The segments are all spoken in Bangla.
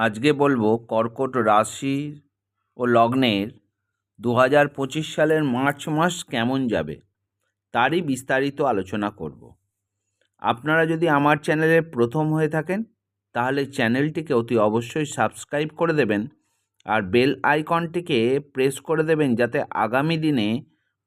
আজকে বলব কর্কট রাশি ও লগ্নের দু হাজার পঁচিশ সালের মার্চ মাস কেমন যাবে, তারই বিস্তারিত আলোচনা করব। আপনারা যদি আমার চ্যানেলে প্রথম হয়ে থাকেন, তাহলে চ্যানেলটিকে অতি অবশ্যই সাবস্ক্রাইব করে দেবেন আর বেল আইকনটিকে প্রেস করে দেবেন যাতে আগামী দিনে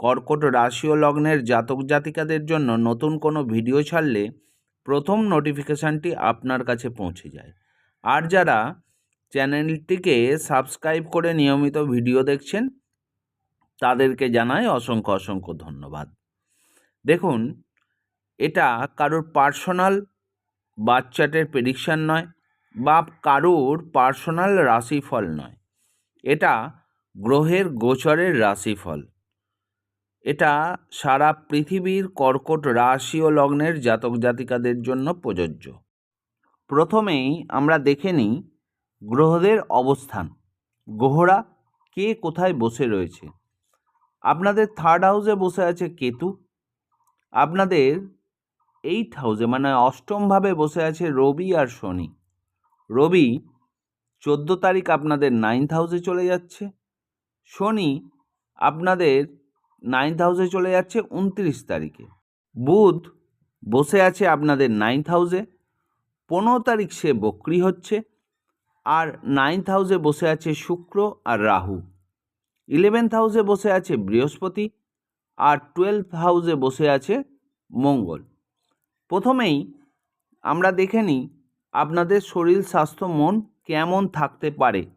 কর্কট রাশি ও লগ্নের জাতক জাতিকাদের জন্য নতুন কোনো ভিডিও ছাড়লে প্রথম নোটিফিকেশানটি আপনার কাছে পৌঁছে যায়। আর যারা চ্যানেলটিকে সাবস্ক্রাইব করে নিয়মিত ভিডিও দেখছেন, তাদেরকে জানাই অসংখ্য অসংখ্য ধন্যবাদ। দেখুন, এটা কারোর পার্সোনাল বাচ্চাটের প্রেডিকশান নয় বা কারোর পার্সোনাল রাশিফল নয়। এটা গ্রহের গোচরের রাশিফল। এটা সারা পৃথিবীর কর্কট রাশি ও লগ্নের জাতক জাতিকাদের জন্য প্রযোজ্য। প্রথমেই আমরা দেখে নিই গ্রহদের অবস্থান। গ্রহরা কে কোথায় বসে রয়েছে? আপনাদের থার্ড হাউসে বসে আছে কেতু। আপনাদের এইট হাউসে মানে অষ্টমভাবে বসে আছে রবি আর শনি। রবি চোদ্দ তারিখ আপনাদের নাইন্থ হাউসে চলে যাচ্ছে। শনি আপনাদের নাইন্থ হাউসে চলে যাচ্ছে উনত্রিশ তারিখে। বুধ বসে আছে আপনাদের নাইন্থ হাউসে পনেরো তারিখ সে বক্রি হচ্ছে আর নাইন্থ হাউসে বসে আছে শুক্র আর রাহু। ইলেভেন্থ হাউসে বসে আছে বৃহস্পতি আর টুয়েলভ হাউসে বসে আছে মঙ্গল। প্রথমেই আমরা দেখে নিই আপনাদের শরীর স্বাস্থ্য মন কেমন থাকতে পারে।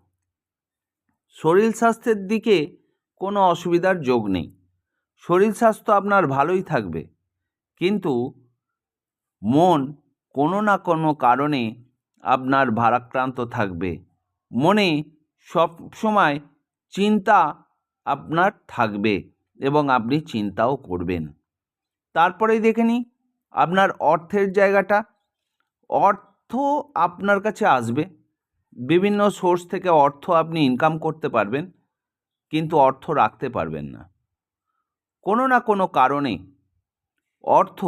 শরীর স্বাস্থ্যের দিকে কোনো অসুবিধার যোগ নেই। শরীর স্বাস্থ্য আপনার ভালোই থাকবে। কিন্তু মন কোনো না কোনো কারণে আপনার ভারাক্রান্ত থাকবে। মনে সব সময় চিন্তা আপনার থাকবে এবং আপনি চিন্তাও করবেন। তারপরেই দেখে নিই, আপনার অর্থের জায়গাটা, অর্থ আপনার কাছে আসবে। বিভিন্ন সোর্স থেকে অর্থ আপনি ইনকাম করতে পারবেন, কিন্তু অর্থ রাখতে পারবেন না। কোনো না কোনো কারণে অর্থ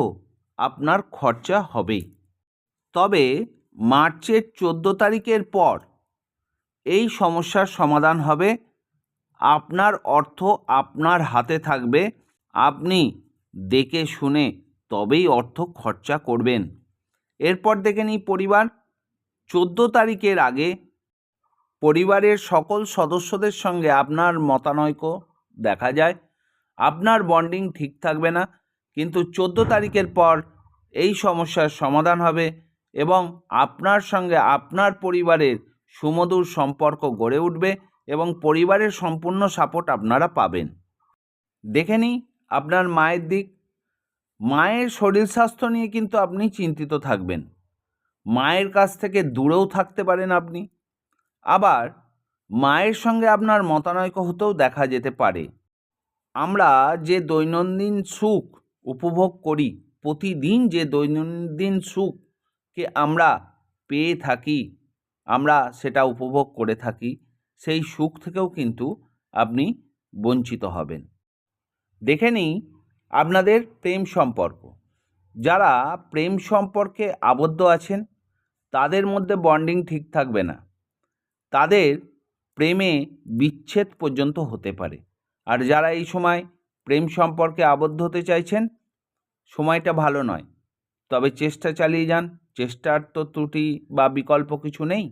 আপনার খরচা হবেই। তবে মার্চের চোদ্দ তারিখের পর এই সমস্যার সমাধান হবে। আপনার অর্থ আপনার হাতে থাকবে। আপনি দেখে শুনে তবেই অর্থ খরচা করবেন। এরপর দেখে নিই পরিবার। চোদ্দ তারিখের আগে পরিবারের সকল সদস্যদের সঙ্গে আপনার মতানৈক্য দেখা যায়। আপনার বন্ডিং ঠিক থাকবে না, কিন্তু চোদ্দ তারিখের পর এই সমস্যার সমাধান হবে। এবং আপনার সঙ্গে আপনার পরিবারের সুমধুর সম্পর্ক গড়ে উঠবে এবং পরিবারের সম্পূর্ণ সাপোর্ট আপনারা পাবেন। দেখে নিই আপনার মায়ের দিক। মায়ের শরীর স্বাস্থ্য নিয়ে কিন্তু আপনি চিন্তিত থাকবেন। মায়ের কাছ থেকে দূরেও থাকতে পারেন আপনি। আবার মায়ের সঙ্গে আপনার মতানৈক্য হতেও দেখা যেতে পারে। আমরা যে দৈনন্দিন সুখ উপভোগ করি, প্রতিদিন যে দৈনন্দিন সুখকে আমরা পেয়ে থাকি, আমরা সেটা উপভোগ করে থাকি, সেই সুখ থেকেও কিন্তু আপনি বঞ্চিত হবেন। দেখে নিই আপনাদের প্রেম সম্পর্ক। যারা প্রেম সম্পর্কে আবদ্ধ আছেন, তাদের মধ্যে বন্ডিং ঠিক থাকবে না। তাদের প্রেমে বিচ্ছেদ পর্যন্ত হতে পারে। আর যারা এই সময় প্রেম সম্পর্কে আবদ্ধ হতে চাইছেন, সময়টা ভালো নয়। তবে চেষ্টা চালিয়ে যান। চেষ্টার তো ত্রুটি বা বিকল্প কিছু নেই।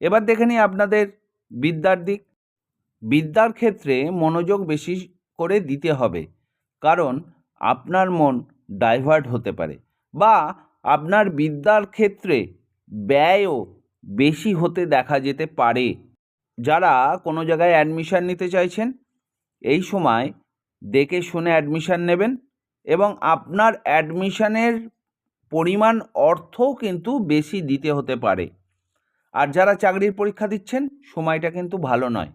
এবার দেখে নিই আপনাদের বিদ্যার দিক। বিদ্যার ক্ষেত্রে মনোযোগ বেশি করে দিতে হবে, কারণ আপনার মন ডাইভার্ট হতে পারে বা আপনার বিদ্যার ক্ষেত্রে ব্যয়ও বেশি হতে দেখা যেতে পারে। যারা কোনো জায়গায় অ্যাডমিশান নিতে চাইছেন, এই সময় দেখে শুনে অ্যাডমিশান নেবেন এবং আপনার অ্যাডমিশানের পরিমাণ অর্থও কিন্তু বেশি দিতে হতে পারে। আর যারা চাকরির পরীক্ষা দিচ্ছেন, সময়টা কিন্তু ভালো নয়।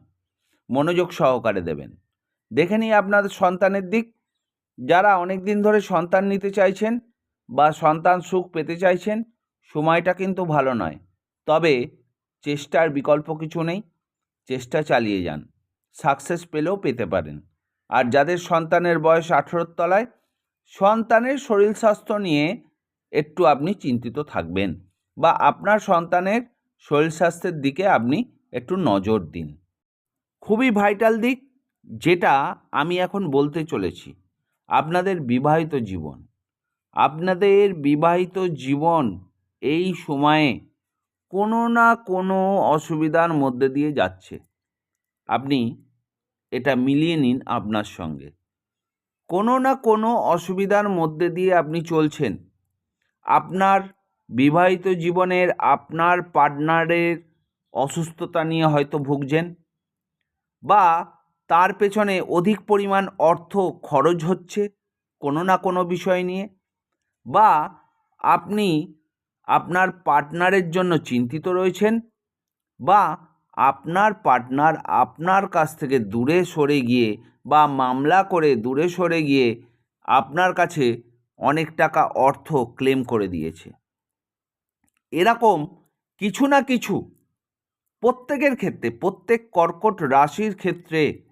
মনোযোগ সহকারে দেবেন। দেখে নিই আপনাদের সন্তানের দিক। যারা অনেক দিন ধরে সন্তান নিতে চাইছেন বা সন্তান সুখ পেতে চাইছেন, সময়টা কিন্তু ভালো নয়। তবে চেষ্টার বিকল্প কিছু নেই। চেষ্টা চালিয়ে যান। সাকসেস পেলেও পেতে পারেন। আর যাদের সন্তানের বয়স আঠেরোর তলায়, সন্তানের শরীর স্বাস্থ্য নিয়ে একটু আপনি চিন্তিত থাকবেন বা আপনার সন্তানের শরীর স্বাস্থ্যের দিকে আপনি একটু নজর দিন। খুবই ভাইটাল দিক যেটা আমি এখন বলতে চলেছি, আপনাদের বিবাহিত জীবন। আপনাদের বিবাহিত জীবন এই সময়ে কোনো না কোনো অসুবিধার মধ্যে দিয়ে যাচ্ছে। আপনি এটা মিলিয়ে নিন আপনার সঙ্গে। কোনো না কোনো অসুবিধার মধ্যে দিয়ে আপনি চলছেন। আপনার বিবাহিত জীবনের আপনার পার্টনারের অসুস্থতা নিয়ে হয়তো ভুগছেন বা তার পেছনে অধিক পরিমাণ অর্থ খরচ হচ্ছে কোনো না কোনো বিষয় নিয়ে বা আপনি আপনার পার্টনারের জন্য চিন্তিত রয়েছেন বা আপনার পার্টনার আপনার কাছ থেকে দূরে সরে গিয়ে বা মামলা করে দূরে সরে গিয়ে আপনার কাছে অনেক টাকা অর্থ ক্লেম করে দিয়েছে। এরকম কিছু না কিছু প্রত্যেকের ক্ষেত্রে, প্রত্যেক কর্কট রাশির ক্ষেত্রে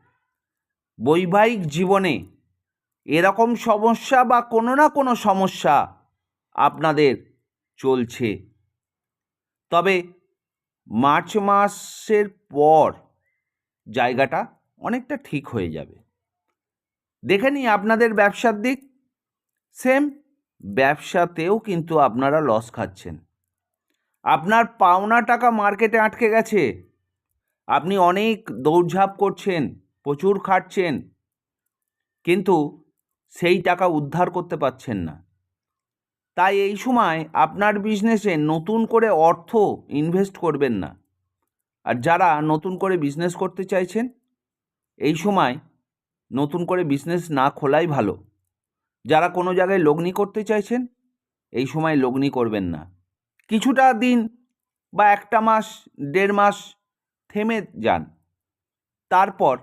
বৈবাহিক জীবনে এরকম সমস্যা বা কোনো না কোনো সমস্যা আপনাদের চলছে। তবে মার্চ মাসের পর জায়গাটা অনেকটা ঠিক হয়ে যাবে। দেখে নিই আপনাদের ব্যবসার দিক। সেম ব্যবসাতেও কিন্তু আপনারা লস খাচ্ছেন। আপনার পাওনা টাকা মার্কেটে আটকে গেছে। আপনি অনেক দৌড়ঝাঁপ করছেন, প্রচুর খাটছেন, কিন্তু সেই টাকা উদ্ধার করতে পারছেন না। তাই এই সময় আপনার বিজনেসে নতুন করে অর্থ ইনভেস্ট করবেন না। আর যারা নতুন করে বিজনেস করতে চাইছেন, এই সময় নতুন করে বিজনেস না খোলাই ভালো। যারা কোনো জায়গায় লগ্নি করতে চাইছেন, এই সময় লগ্নি করবেন না। কিছুটা দিন বা একটা মাস, দেড় মাস থেমে যান। তারপর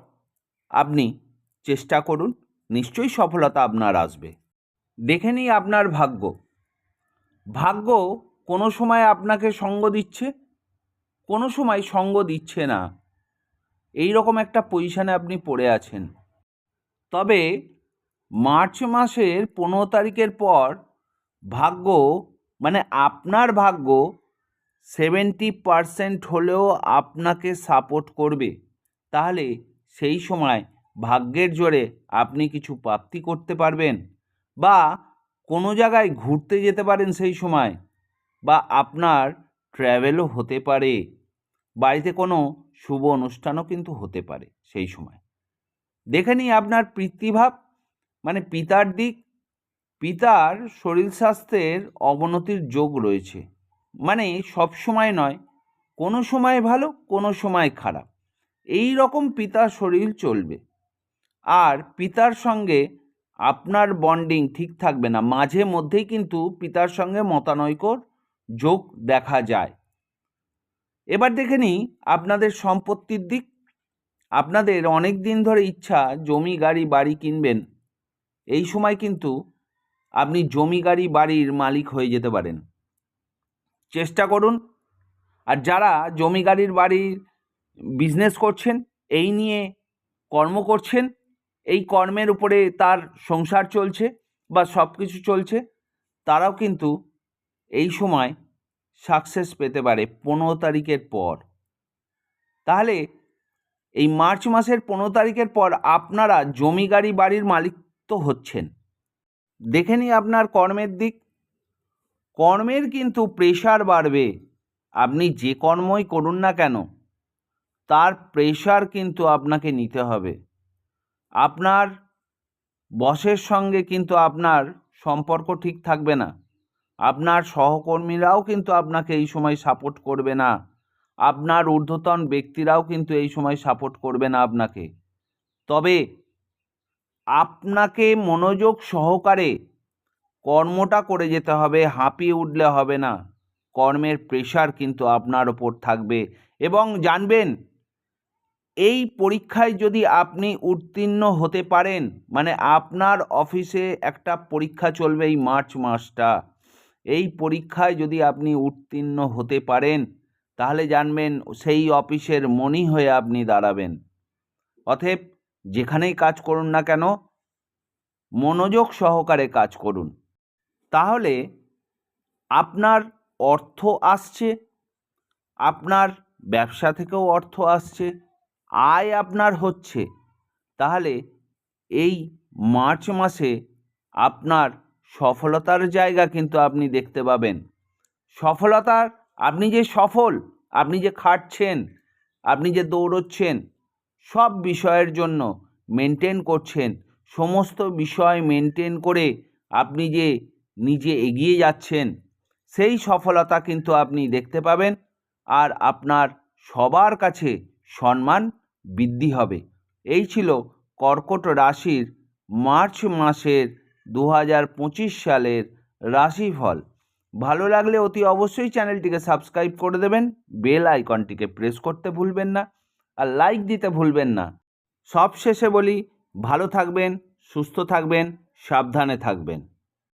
আপনি চেষ্টা করুন, নিশ্চয়ই সফলতা আপনার আসবে। দেখে নিই আপনার ভাগ্য। ভাগ্য কোনো সময় আপনাকে সঙ্গ দিচ্ছে, কোনো সময় সঙ্গ দিচ্ছে না। এই রকম একটা পজিশানে আপনি পড়ে আছেন। তবে মার্চ মাসের পনেরো তারিখের পর ভাগ্য মানে আপনার ভাগ্য সেভেন্টি পারসেন্ট হলেও আপনাকে সাপোর্ট করবে। তাহলে সেই সময় ভাগ্যের জোরে আপনি কিছু প্রাপ্তি করতে পারবেন বা কোনো জায়গায় ঘুরতে যেতে পারেন সেই সময় বা আপনার ট্র্যাভেলও হতে পারে। বাড়িতে কোনো শুভ অনুষ্ঠানও কিন্তু হতে পারে সেই সময়। দেখে নিই আপনার পিতৃভাব মানে পিতার দিক, পিতার শরীর স্বাস্থ্যের অবনতির যোগ রয়েছে। মানে সব সময় নয়, কোনো সময় ভালো, কোনো সময় খারাপ। এই রকম পিতার শরীর চলবে। আর পিতার সঙ্গে আপনার বন্ডিং ঠিক থাকবে না। মাঝে মধ্যেই কিন্তু পিতার সঙ্গে মতানৈক্যর যোগ দেখা যায়। এবার দেখে নিই আপনাদের সম্পত্তির দিক। আপনাদের অনেক দিন ধরে ইচ্ছা জমি, গাড়ি, বাড়ি কিনবেন। এই সময় কিন্তু আপনি জমি গাড়ি বাড়ির মালিক হয়ে যেতে পারেন। চেষ্টা করুন। আর যারা জমি গাড়ির বাড়ির বিজনেস করছেন, এই নিয়ে কর্ম করছেন, এই কর্মের উপরে তার সংসার চলছে বা সব কিছু চলছে, তারাও কিন্তু এই সময় সাকসেস পেতে পারে পনেরো তারিখের পর। তাহলে এই মার্চ মাসের পনেরো তারিখের পর আপনারা জমি গাড়ি বাড়ির মালিক তো হচ্ছেন। দেখে নিই আপনার কর্মের দিক। কর্মের কিন্তু প্রেশার বাড়বে। আপনি যে কর্মই করুন না কেন, তার প্রেশার কিন্তু আপনাকে নিতে হবে। আপনার বসের সঙ্গে কিন্তু আপনার সম্পর্ক ঠিক থাকবে না। আপনার সহকর্মীরাও কিন্তু আপনাকে এই সময় সাপোর্ট করবে না। আপনার ঊর্ধ্বতন ব্যক্তিরাও কিন্তু এই সময় সাপোর্ট করবে না আপনাকে। তবে আপনাকে মনোযোগ সহকারে কর্মটা করে যেতে হবে, হাঁপিয়ে উঠলে হবে না। কর্মের প্রেশার কিন্তু আপনার ওপর থাকবে। এবং জানবেন, এই পরীক্ষায় যদি আপনি উত্তীর্ণ হতে পারেন মানে আপনার অফিসে একটা পরীক্ষা চলবে এই মার্চ মাসটা, এই পরীক্ষায় যদি আপনি উত্তীর্ণ হতে পারেন, তাহলে জানবেন সেই অফিসের মনি হয়ে আপনি দাঁড়াবেন। অতএব যেখানেই কাজ করুন না কেন, মনোযোগ সহকারে কাজ করুন। তাহলে আপনার অর্থ আসছে, আপনার ব্যবসা থেকেও অর্থ আসছে, আয় আপনার হচ্ছে। তাহলে এই মার্চ মাসে আপনার সফলতার জায়গা কিন্তু আপনি দেখতে পাবেন। সফলতার, আপনি যে সফল, আপনি যে খাটছেন, আপনি যে দৌড়চ্ছেন সব বিষয়ের জন্য মেনটেন করছেন। সমস্ত বিষয় মেনটেন করে আপনি যে নিজে এগিয়ে যাচ্ছেন, সেই সফলতা কিন্তু আপনি দেখতে পাবেন আর আপনার সবার কাছে সম্মান বৃদ্ধি হবে। এই ছিল কর্কট রাশির মার্চ মাসের দু হাজার পঁচিশ সালের রাশিফল। ভালো লাগলে অতি অবশ্যই চ্যানেলটিকে সাবস্ক্রাইব করে দেবেন। বেল আইকনটিকে প্রেস করতে ভুলবেন না। আর লাইক দিতে ভুলবেন না। সব শেষে বলি ভালো থাকবেন সুস্থ থাকবেন সাবধানে থাকবেন।